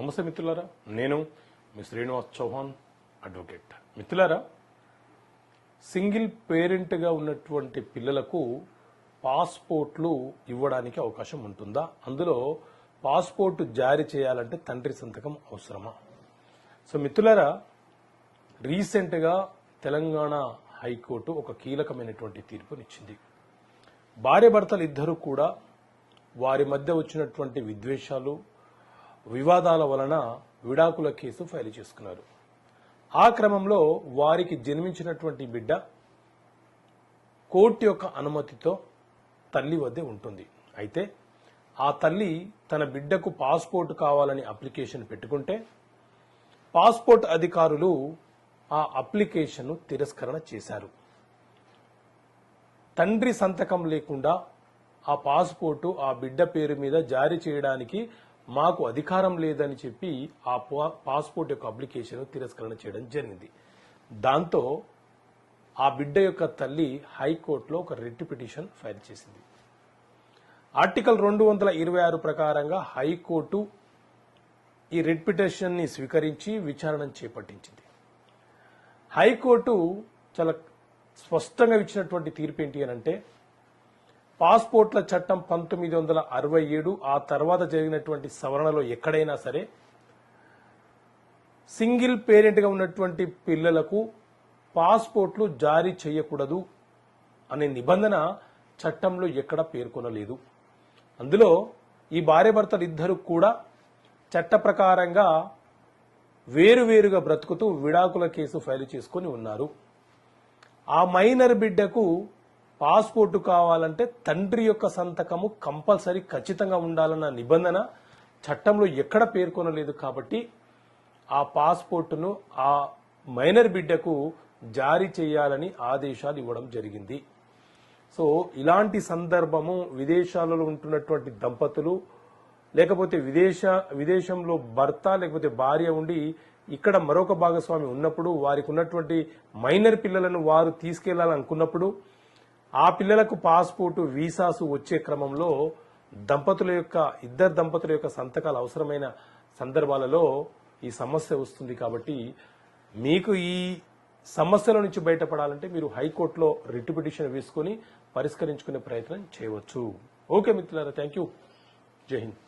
నమస్తే మిత్రులారా నేను మీ శ్రీనివాస్ చౌహాన్ అడ్వకేట్. మిత్రులారా సింగిల్ పేరెంట్గా ఉన్నటువంటి పిల్లలకు పాస్పోర్ట్లు ఇవ్వడానికి అవకాశం ఉంటుందా? అందులో పాస్పోర్ట్ జారీ చేయాలంటే తండ్రి సంతకం అవసరమా? సో మిత్రులారా రీసెంట్గా తెలంగాణ హైకోర్టు ఒక కీలకమైనటువంటి తీర్పునిచ్చింది. భార్యాభర్తలు ఇద్దరు కూడా వారి మధ్య వచ్చినటువంటి విద్వేషాలు వివాదాల వలన విడాకుల కేసు ఫైల్ చేసుకున్నారు. ఆ క్రమంలో వారికి జన్మించినటువంటి బిడ్డ కోర్టు యొక్క అనుమతితో తల్లి వద్దే ఉంటుంది. అయితే ఆ తల్లి తన బిడ్డకు పాస్పోర్ట్ కావాలని అప్లికేషన్ పెట్టుకుంటే పాస్పోర్ట్ అధికారులు ఆ అప్లికేషన్ను తిరస్కరణ చేశారు. తండ్రి సంతకం లేకుండా ఆ పాస్పోర్టు ఆ బిడ్డ పేరు మీద జారీ చేయడానికి మాకు అధికారం లేదని చెప్పి ఆ పా- పాస్పోర్ట్ యొక్క అప్లికేషన్ తిరస్కరణ చేయడం జరిగింది. దాంతో ఆ బిడ్డ యొక్క తల్లి హైకోర్టులో ఒక రిట్ పిటిషన్ ఫైల్ చేసింది. ఆర్టికల్ రెండు వందల ఇరవై ఆరు ప్రకారంగా హైకోర్టు ఈ రిట్ పిటిషన్ని స్వీకరించి విచారణ చేపట్టించింది. హైకోర్టు చాలా స్పష్టంగా ఇచ్చినటువంటి తీర్పు ఏంటి అని అంటే పాస్పోర్ట్ల చట్టం పంతొమ్మిది వందల అరవై ఏడు ఆ తర్వాత జరిగినటువంటి సవరణలో ఎక్కడైనా సరే సింగిల్ పేరెంట్గా ఉన్నటువంటి పిల్లలకు పాస్పోర్ట్లు జారీ చేయకూడదు అనే నిబంధన చట్టంలో ఎక్కడ పేర్కొనలేదు. అందులో ఈ భార్యాభర్తలు ఇద్దరు కూడా చట్ట ప్రకారంగా వేరువేరుగా బ్రతుకుతూ విడాకుల కేసు ఫైల్ చేసుకొని ఉన్నారు. ఆ మైనర్ బిడ్డకు పాస్పోర్టు కావాలంటే తండ్రి యొక్క సంతకము కంపల్సరీ ఖచ్చితంగా ఉండాలన్న నిబంధన చట్టంలో ఎక్కడ పేర్కొనలేదు కాబట్టి ఆ పాస్పోర్టును ఆ మైనర్ బిడ్డకు జారీ చేయాలని ఆదేశాలు ఇవ్వడం జరిగింది. సో ఇలాంటి సందర్భము విదేశాలలో ఉంటున్నటువంటి దంపతులు లేకపోతే విదేశ విదేశంలో భర్త లేకపోతే భార్య ఉండి ఇక్కడ మరొక భాగస్వామి ఉన్నప్పుడు వారికి ఉన్నటువంటి మైనర్ పిల్లలను వారు తీసుకెళ్ళాలనుకున్నప్పుడు ఆ పిల్లలకు పాస్పోర్టు వీసాసు వచ్చే క్రమంలో దంపతుల యొక్క ఇద్దరు దంపతుల యొక్క సంతకాలు అవసరమైన సందర్భాలలో ఈ సమస్య వస్తుంది కాబట్టి మీకు ఈ సమస్యల నుంచి బయటపడాలంటే మీరు హైకోర్టులో రిట్ పిటిషన్ వేసుకొని పరిష్కరించుకునే ప్రయత్నం చేయవచ్చు. ఓకే మిత్రులారా థ్యాంక్ యూ. జై హింద్.